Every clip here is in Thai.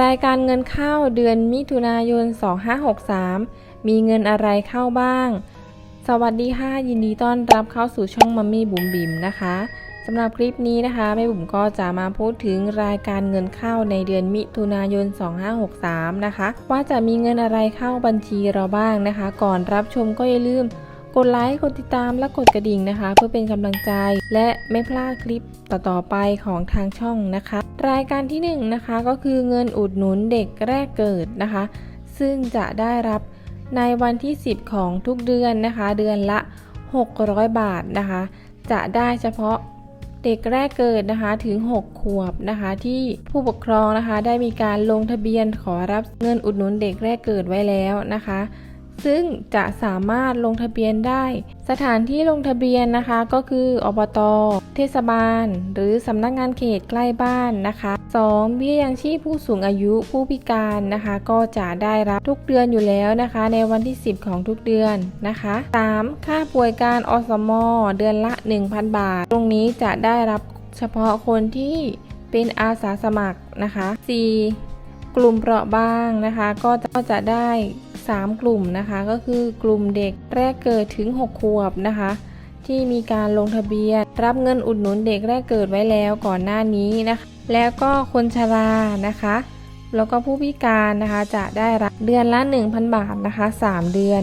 รายการเงินเข้าเดือนมิถุนายน 2563 มีเงินอะไรเข้าบ้าง สวัสดีค่ะ ยินดีต้อนรับเข้าสู่ช่องมัมมี่บุ๋มบิ๋มนะคะสำหรับคลิปนี้นะคะแม่บุ๋มก็จะมาพูดถึงรายการเงินเข้าในเดือนมิถุนายน 2563 นะคะ ว่าจะมีเงินอะไรเข้าบัญชีเราบ้างนะคะ ก่อนรับชมก็อย่าลืม กดไลค์ กดติดตาม และกดกระดิ่งนะคะ เพื่อเป็นกำลังใจ และไม่พลาดคลิปต่อๆไปของทางช่องนะคะ รายการที่1นงนะคะก็คือเงินอุดหนุนเด็กแรกเกิดนะคะ ซึ่งจะได้รับในวันที่ 10 ของทุกเดือนนะคะ เดือนละ 600 บาทนะคะ จะได้เฉพาะเด็กแรกเกิดนะคะถึง 6 ขวบนะคะ ที่ผู้ปกครองนะคะ ได้มีการลงทะเบียนขอรับเงินอุดหนุนเด็กแรกเกิดไว้แล้วนะคะ ซึ่งจะสามารถลงทะเบียนได้ สถานที่ลงทะเบียนนะคะก็คืออบต เทศบาล หรือสำนักงานเขตใกล้บ้านนะคะ 2. เบี้ยยังชีพผู้สูงอายุผู้พิการนะคะ ก็จะได้รับทุกเดือนอยู่แล้วนะคะ ในวันที่ 10 ของทุกเดือนนะคะ 3. ค่าป่วยการอสมเดือนละ 1,000 บาท ตรงนี้จะได้รับเฉพาะคนที่เป็นอาสาสมัครนะคะ 4. กลุ่มเปราะบางนะคะ ก็จะได้ 3 กลุ่มนะคะก็คือกลุ่มเด็กแรกเกิดถึง 6 ขวบนะคะ ที่มีการลงทะเบียน รับเงินอุดหนุนเด็กแรกเกิดไว้แล้วก่อนหน้านี้นะคะแล้วก็คนชรานะคะ แล้วก็ผู้พิการนะคะจะได้รับเดือนละ 1,000 บาทนะคะ 3 เดือน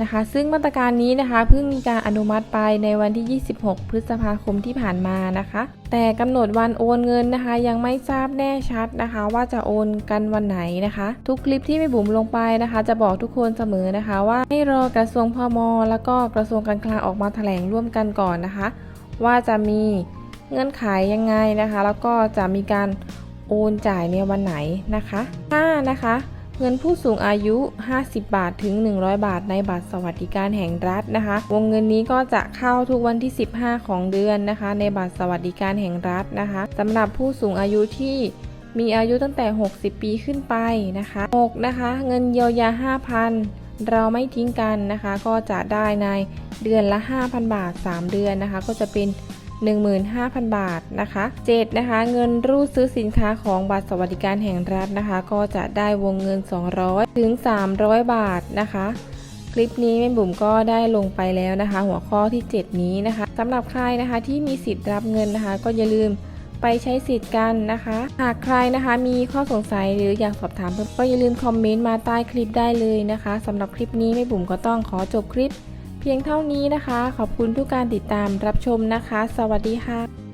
นะคะ ซึ่งมาตรการนี้นะคะเพิ่งมีการอนุมัติไปในวันที่ 26 พฤษภาคมที่ผ่านมานะคะ แต่กำหนดวันโอนเงินนะคะ ยังไม่ทราบแน่ชัดนะคะ ว่าจะโอนกันวันไหนนะคะ ทุกคลิปที่แม่บุ๋มลงไปนะคะ จะบอกทุกคนเสมอนะคะ ว่าให้รอกระทรวงพมแล้วก็กระทรวงการคลังออกมาแถลงร่วมกันก่อนนะคะ ว่าจะมีเงื่อนไขยังไงนะคะ แล้วก็จะมีการโอนจ่ายในวันไหนนะคะ 5 นะคะ เงินผู้สูงอายุ 50 บาทถึง 100 บาทในบัตรสวัสดิการแห่งรัฐนะคะ วงเงินนี้ก็จะเข้าทุกวันที่ 15 ของเดือนนะคะ ในบัตรสวัสดิการแห่งรัฐนะคะสำหรับผู้สูงอายุที่มีอายุตั้งแต่ 60 ปีขึ้นไปนะคะ6นะคะ เงินเยียวยา 5,000 เราไม่ทิ้งกันนะคะ ก็จะได้ในเดือนละ 5,000 บาท 3 เดือนนะคะ ก็จะเป็น 15,000 บาทนะคะ7นะคะเงินรูดซื้อสินค้าของบัตรสวัสดิการแห่งรัฐนะคะ ก็จะได้วงเงิน 200 ถึง 300 บาทนะคะคลิปนี้แม่บุ๋มก็ได้ลงไปแล้วนะคะ หัวข้อที่ 7 นี้นะคะสำหรับใครนะคะที่มีสิทธิ์รับเงินนะคะ ก็อย่าลืมไปใช้สิทธิ์กันนะคะ หากใครนะคะมีข้อสงสัยหรืออยากสอบถามเพิ่มก็อย่าลืมคอมเมนต์มาใต้คลิปได้เลยนะคะสำหรับคลิปนี้แม่บุ๋มก็ต้องขอจบคลิป พียงเท่านี้นะคะ ขอบคุณทุกการติดตามรับชมนะคะ สวัสดีค่ะ